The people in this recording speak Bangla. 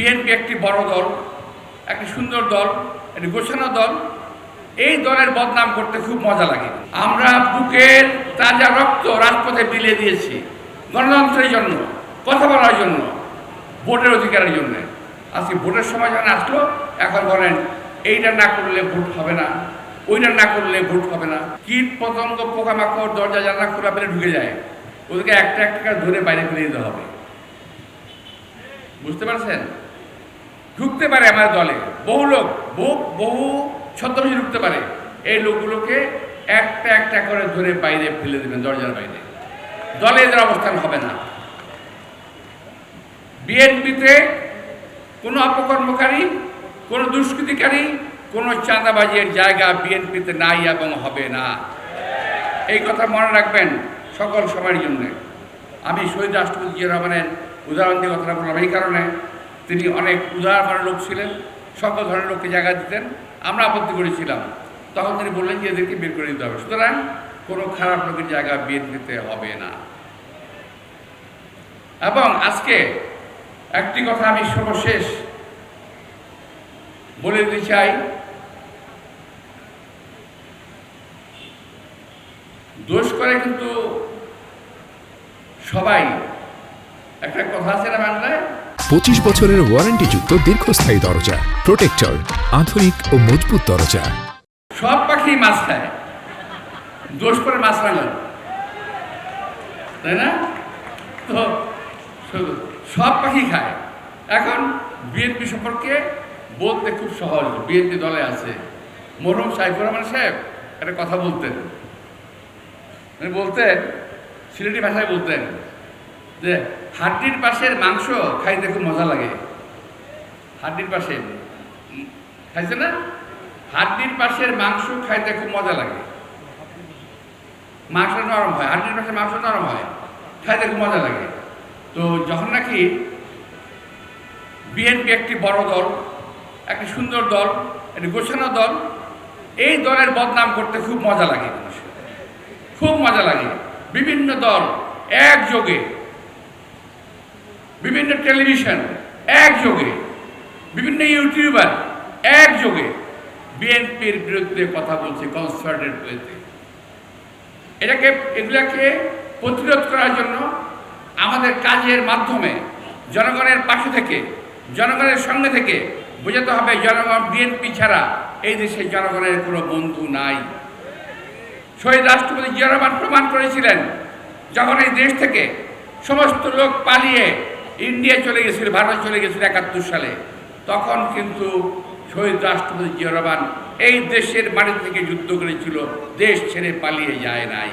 বিএনপি একটি বড় দল, একটি সুন্দর দল, একটি গোছানো দল। এই দলের বদনাম করতে খুব মজা লাগে। আমরা বুকের তাজা রক্ত রাজপথে বিলিয়ে দিয়েছি, গণতন্ত্রের জন্য, কথা বলার জন্য, ভোটের অধিকারের জন্য। আজকে ভোটের সময় যখন আসলো, এখন বলেন, এইটা না করলে ভোট হবে না, ওইটা না করলে ভোট হবে না। কীট পতঙ্গ পোকামাকড় দরজা জানলা খোলা পেলে ঢুকে যায়। ওদেরকে একটা একটা ধরে বাইরে ফেলে দিতে হবে। বুঝতে পারছেন? ঢুকতে পারে আমার দলে। বহু লোক, বহু বহু ছদ্মবেশী ঢুকতে পারে। এই লোকগুলোকে একটা একটা করে ধরে বাইরে ফেলে দেবেন, দরজার বাইরে। দলে এদের অবস্থান হবে না। বিএনপিতে কোনো অপকর্মকারী, কোনো দুষ্কৃতিকারী, কোনো চাঁদাবাজির জায়গা বিএনপিতে নাই এবং হবে না। এই কথা মনে রাখবেন সকল সময়ের জন্য। আমি শহীদ রাষ্ট্রপতি জিয়া রহমানের উদাহরণ দিয়ে কথাটা বললাম এই কারণে। তিনি অনেক উদার মানের লোক ছিলেন সকল ধরনের লোককে জায়গা দিতেন। আমরা আপত্তি করেছিলাম। তখন তিনি বললেন যে এদেরকে বের করে দিতে হবে। সুতরাং কোনো খারাপ লোকের জায়গা বিএনপিতে হবে না। এবং আজকে একটি কথা আমি সর্বশেষ বলে দিতে চাই। দোষ করে কিন্তু সবাই। একটা কথা আছে না পঁচিশ বছরের ওয়ারেন্টিযুক্ত দীর্ঘস্থায়ী দরজা, প্রোটেক্টর, আধুনিক ও মজবুত দরজা। সব পাখি মাছ খায়। দোষ করে মাছ রাঙাল তাই না? তো সব পাখি খায়। এখন বিএনপি সম্পর্কে বলতে খুব সহজ। বিএনপি দলে আছে মরহুম সাইফুর রহমান সাহেব। একটা কথা বলতেন। বলতেন, সিলেটি ভাষায় বলতেন যে হাড্ডির পাশের মাংস খাইতে খুব মজা লাগে। হাড্ডির পাশে। খাইছে না? হাড্ডির পাশের মাংস খাইতে খুব মজা লাগে। মাংস নরম হয়। হাড্ডির পাশে মাংস নরম হয়। খাইতে খুব মজা লাগে। তো যখন নাকি বিএনপি একটি বড় দল, একটি সুন্দর দল, একটি গোছানো দল, এই দলের বদনাম করতে খুব মজা লাগে খুব মজা লাগে। বিভিন্ন দল একযোগে বিভিন্ন টেলিভিশন, একযোগে, বিভিন্ন ইউটিউবার, একযোগে বিএনপির বিরুদ্ধে কথা বলছে কনসার্টের বিরুদ্ধে এটাকে, এগুলাকে প্রতিরোধ করার জন্য আমাদের কাজের মাধ্যমে জনগণের পাশে থেকে, জনগণের সঙ্গে থেকে বোঝাতে হবে জনগণ বিএনপি ছাড়া এই দেশে জনগণের কোনো বন্ধু নাই। শহীদ রাষ্ট্রপতি জিয়া রহমান প্রমাণ করেছিলেন, যখন এই দেশ থেকে সমস্ত লোক পালিয়ে ইন্ডিয়া চলে গেছিল, ভারত চলে গেছিল একাত্তর সালে। তখন কিন্তু শহীদ রাষ্ট্রপতি জিয়া এই দেশের মাটি থেকে যুদ্ধ করেছিল, দেশ ছেড়ে পালিয়ে যায় নাই।